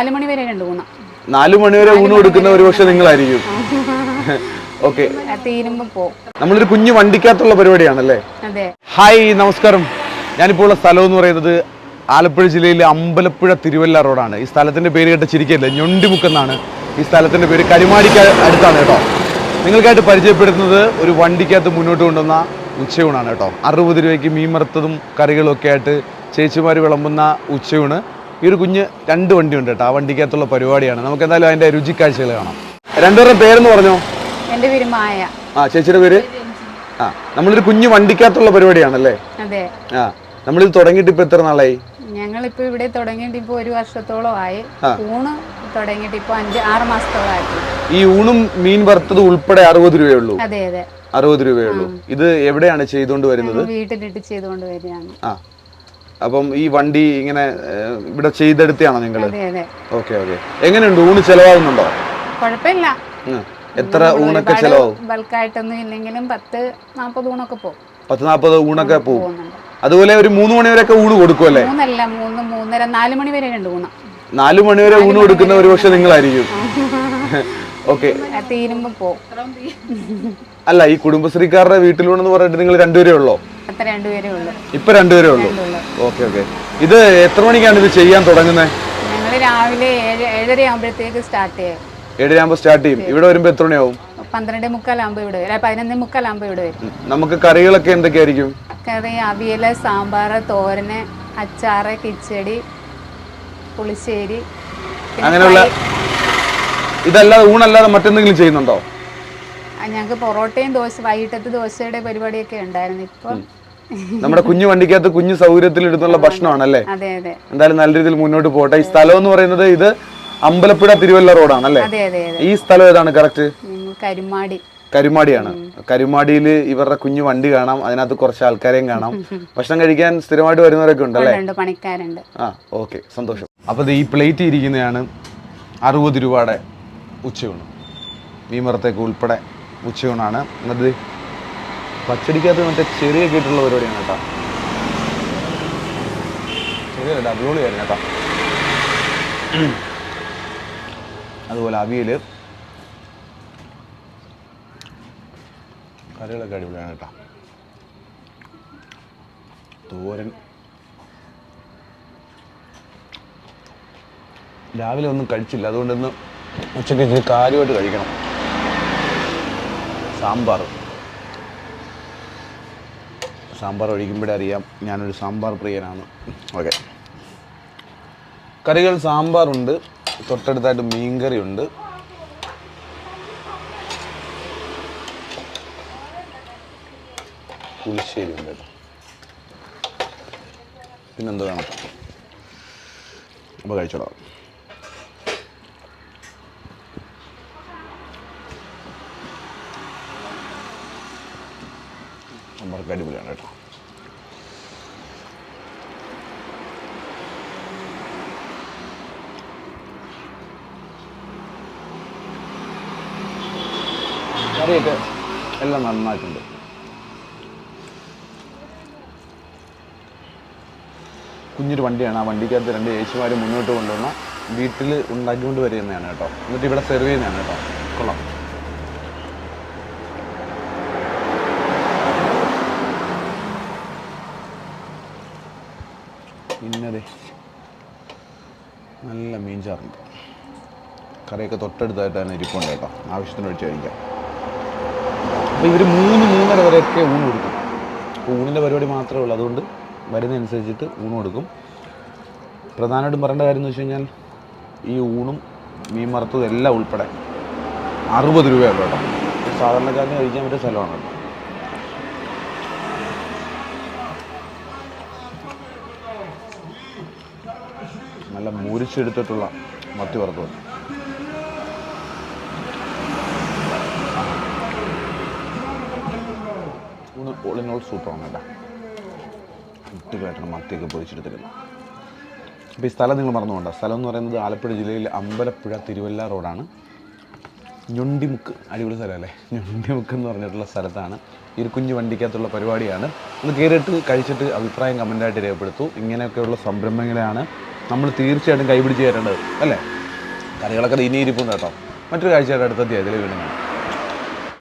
നാല് മണി വരെ ഉണ്ട് ഊണ്. നാലു മണിവരെ ഊണ് കൊടുക്കുന്ന ഒരു പക്ഷെ നിങ്ങളായിരിക്കും. ഓക്കെ തീരുമ്പോ നമ്മളൊരു കുഞ്ഞു വണ്ടിക്കകത്തുള്ള പരിപാടിയാണല്ലേ? അതെ. ഹായ് നമസ്കാരം. ഞാനിപ്പോൾ ഉള്ള സ്ഥലം എന്ന് പറയുന്നത് ആലപ്പുഴ ജില്ലയിലെ അമ്പലപ്പുഴ തിരുവല്ല റോഡാണ്. ഈ സ്ഥലത്തിന്റെ പേര് കേട്ട ചിരിക്കല്ല? ഞൊണ്ടിമുക്കെന്നാണ്. ഈ സ്ഥലത്തിന്റെ പേര് കരിമാടിക്ക അടുത്താണ് കേട്ടോ. നിങ്ങൾക്കായിട്ട് പരിചയപ്പെടുത്തുന്നത് ഒരു വണ്ടിക്കകത്ത് മുന്നോട്ട് കൊണ്ടുവന്ന ഉച്ചയൂണാണ് കേട്ടോ. അറുപത് രൂപയ്ക്ക് മീൻ മറുത്തതും കറികളും ഒക്കെ ആയിട്ട് ചേച്ചിമാർ വിളമ്പുന്ന ഉച്ചയൂണ്. ഈ ഒരു കുഞ്ഞ് രണ്ട് വണ്ടിയുണ്ട് കേട്ടോ. ആ വണ്ടിക്കകത്തുള്ള പരിപാടിയാണ്. നമുക്ക് എന്തായാലും അതിന്റെ രുചിക്കാഴ്ചകൾ കാണാം. രണ്ടുപേരുടെ പേരെന്ന് പറഞ്ഞോ? എന്റെ പേര് മായ. ആ ചേച്ചിയുടെ പേര്? ആ നമ്മളൊരു കുഞ്ഞു വണ്ടിക്കകത്തുള്ള പരിപാടിയാണല്ലേ? അതെ. ആ നമ്മളിത് തുടങ്ങിയിട്ട് ഇപ്പൊ എത്ര നാളായി? ഞങ്ങളിപ്പോ ഇവിടെ തുടങ്ങിയിട്ട് ഇപ്പൊ ഒരു വർഷത്തോളം ആയി. ഊണ് തുടങ്ങിയിട്ട് ഇപ്പൊ അഞ്ച് ആറ് മാസത്തോളം ആയിട്ടുണ്ട് ഈ ഊണും മീൻ വറുത്തത് ഉൾപ്പെടെ അറുപത് രൂപയേ ഉള്ളൂ. അതെ അതെ. അറുപത് രൂപയേ ഉള്ളൂ. ഇത് എവിടെയാണ് ചെയ്തുകൊണ്ട് വരുന്നത്? വീട്ടിലിട്ട് ചെയ്തുകൊണ്ട് വരികയാണ്. ആ. അപ്പം ഈ വണ്ടി ഇങ്ങനെ ഇവിടെ നിങ്ങൾ അതെ അതെ. Okay okay. എങ്ങനെയുണ്ട്? ഊണ് ചെലവാകുന്നുണ്ടോ? കുഴപ്പമില്ല. എത്ര ഊണൊക്കെ ചെലവാകും? ബൾക്കായിട്ടൊന്നും ഇല്ലെങ്കിലും പത്ത് നാൽപ്പത് ഊണൊക്കെ പോകും പത്ത് നാൽപ്പത് ഊണൊക്കെ പോകും അതുപോലെ ഒരു മൂന്ന് മണി വരെയൊക്കെ ഊണ് കൊടുക്കുമല്ലേ മൂന്നല്ല മൂന്ന് മൂന്നര നാല് മണി വരെ ഉണ്ട് ഊണ്. നാലു മണി വരെ ഊണ് കൊടുക്കുന്ന ഒരു പക്ഷെ നിങ്ങളായിരിക്കും. ഓക്കെ. തീരുമ്പോ അല്ല ഈ കുടുംബശ്രീക്കാരുടെ വീട്ടിലൂടെ പറഞ്ഞിട്ട് നിങ്ങൾ രണ്ടുപേരേ ഉള്ളോ? ഇപ്പൊ രണ്ടുപേരേ ഉള്ളൂ. Okay okay. ഇത് എത്ര മണിക്കാണ് ഇത് ചെയ്യാൻ തുടങ്ങുന്നത് ഞങ്ങൾ രാവിലെ ഏഴ് ഏഴര ആകുമ്പോഴത്തേക്ക് സ്റ്റാർട്ട് ചെയ്യും. ഏഴരയാകുമ്പോൾ സ്റ്റാർട്ട് ചെയ്യും. ഇവിടെ വരുമ്പോൾ എത്ര മണിയാവും? പന്ത്രണ്ട് മുക്കാലാകുമ്പോൾ ഇവിടെ വരും. പതിനൊന്ന് മുക്കാലാകുമ്പോൾ ഇവിടെ വരും. നമുക്ക് കറികളൊക്കെ എന്തൊക്കെയായിരിക്കും? കറി അവിയൽ സാമ്പാർ തോരന് അച്ചാറ് കിച്ചടി പുളിശ്ശേരി പിന്നെ അങ്ങനെയുള്ള. ഇതല്ലാതെ ഊണല്ലാതെ മറ്റെന്തെങ്കിലും ചെയ്യുന്നുണ്ടോ? ആ, ഞങ്ങൾക്ക് പൊറോട്ടയും ദോശ വൈകിട്ടത്തെ ദോശയുടെ പരിപാടിയൊക്കെ ഉണ്ടായിരുന്നു. ഇപ്പം നമ്മുടെ കുഞ്ഞു വണ്ടിക്കകത്ത് കുഞ്ഞു സൗകര്യത്തിൽ ഇടുന്നുള്ള ഭക്ഷണമാണല്ലേ? അതെ അതെ. എന്തായാലും നല്ല രീതിയിൽ മുന്നോട്ട് പോട്ടെ. ഈ സ്ഥലം എന്ന് പറയുന്നത് ഇത് അമ്പലപ്പുഴ തിരുവല്ല റോഡാണ് അല്ലേ ഈ സ്ഥലം ഏതാണ് കറക്റ്റ്? കരുമാടി. കരുമാടിയാണ്. കരുമാടിയിൽ ഇവരുടെ കുഞ്ഞു വണ്ടി കാണാം അതിനകത്ത് കുറച്ച് ആൾക്കാരെയും കാണാം. ഭക്ഷണം കഴിക്കാൻ സ്ഥിരമായിട്ട് വരുന്നവരൊക്കെ ഉണ്ടല്ലേ? ആ ഓക്കെ സന്തോഷം. അപ്പോൾ ഈ പ്ലേറ്റ് ഇരിക്കുന്നതാണ് അറുപത് രൂപയുടെ ഉച്ചയൂണ്. മീമറത്തേക്ക് ഉൾപ്പെടെ ഉച്ചയൂണാണ്. എന്നിട്ട് ദേ പച്ചടിക്കകത്ത് മറ്റേ ചെറിയൊക്കെ ഇട്ടുള്ള പരിപാടിയാണ് കേട്ടോ. ചെറിയ അടിപൊളിയായിരുന്നു കേട്ടോ. അതുപോലെ അവിയൽ കറികളൊക്കെ അടിപൊളിയാണ് കേട്ടോ. തോരൻ. രാവിലെ ഒന്നും കഴിച്ചില്ല. അതുകൊണ്ട് ഇന്ന് ഉച്ചയ്ക്ക് ഇച്ചിരി കാര്യമായിട്ട് കഴിക്കണം. സാമ്പാർ. സാമ്പാർ ഒഴിക്കുമ്പോഴേ അറിയാം ഞാനൊരു സാമ്പാർ പ്രിയനാണ്. ഓക്കെ. കറികൾ സാമ്പാറുണ്ട്. തൊട്ടടുത്തായിട്ട് മീൻകറി ഉണ്ട് പുളിശ്ശേരി ഉണ്ട് പിന്നെന്ത് വേണം? അപ്പോൾ കഴിച്ചോളാം. സാമ്പാർക്ക് അടിപൊളിയാണ് കേട്ടോ. കറിയൊക്കെ എല്ലാം നന്നായിട്ടുണ്ട്. കുഞ്ഞൊരു വണ്ടിയാണ്. ആ വണ്ടിക്കകത്ത് രണ്ട് ചേച്ചിമാർ മുന്നോട്ട് കൊണ്ടുവന്ന വീട്ടിൽ ഉണ്ടാക്കിക്കൊണ്ട് വരുന്നതാണ് കേട്ടോ. എന്നിട്ട് ഇവിടെ സെർവ് ചെയ്യുന്നതാണ് കേട്ടോ. കൊള്ളാം നല്ല മീൻ ചാറുണ്ട്. കറിയൊക്കെ തൊട്ടടുത്തായിട്ടാണ് ഇരിപ്പുണ്ട് കേട്ടോ. ആവശ്യത്തിന് ഒഴിച്ച് കഴിക്കാം. അപ്പോൾ ഇവർ മൂന്ന് മൂന്നര വരെയൊക്കെ ഊണ് കൊടുക്കും. അപ്പോൾ ഊണിന്റെ പരിപാടി മാത്രമേ ഉള്ളൂ. അതുകൊണ്ട് വരുന്നതനുസരിച്ചിട്ട് ഊണ് കൊടുക്കും. പ്രധാനമായിട്ടും പറയേണ്ട കാര്യം എന്ന് വെച്ച് കഴിഞ്ഞാൽ ഈ ഊണും മീൻ വറുത്തതും എല്ലാം ഉൾപ്പെടെ അറുപത് രൂപയാണ് കേട്ടോ. സാധാരണക്കാരന് കഴിക്കാൻ പറ്റിയ സ്ഥലമാണ് കേട്ടോ. നല്ല മുരിച്ചെടുത്തിട്ടുള്ള മത്തി വറുത്തത് ഊണ് ഓൾ ഇൻ ഓൾ സൂപ്പറാണ് കേട്ടോ. മത്തിയൊക്കെ പൊരിച്ചെടുത്തിരുന്നത് അപ്പോൾ ഈ സ്ഥലം നിങ്ങൾ മറന്നുകൊണ്ട സ്ഥലം എന്ന് പറയുന്നത് ആലപ്പുഴ ജില്ലയിൽ അമ്പലപ്പുഴ തിരുവല്ല റോഡാണ് ഞൊണ്ടിമുക്ക് അടിപൊളി സ്ഥലമല്ലേ? ഞൊണ്ടിമുക്ക് എന്ന് പറഞ്ഞിട്ടുള്ള സ്ഥലത്താണ്. ഈ ഒരു കുഞ്ഞു വണ്ടിക്കകത്തുള്ള പരിപാടിയാണ്. ഒന്ന് കയറിയിട്ട് കഴിച്ചിട്ട് അഭിപ്രായം കമന്റായിട്ട് രേഖപ്പെടുത്തു. ഇങ്ങനെയൊക്കെയുള്ള സംരംഭങ്ങളെയാണ് നമ്മൾ തീർച്ചയായിട്ടും കൈപിടിച്ച് തരേണ്ടത് അല്ലേ? കറികളൊക്കെ ഇനിയിരിപ്പുണ്ട് കേട്ടോ. മറ്റൊരു കാഴ്ചയുടെ അടുത്ത അധ്യായത്തിൽ വീണ്ടും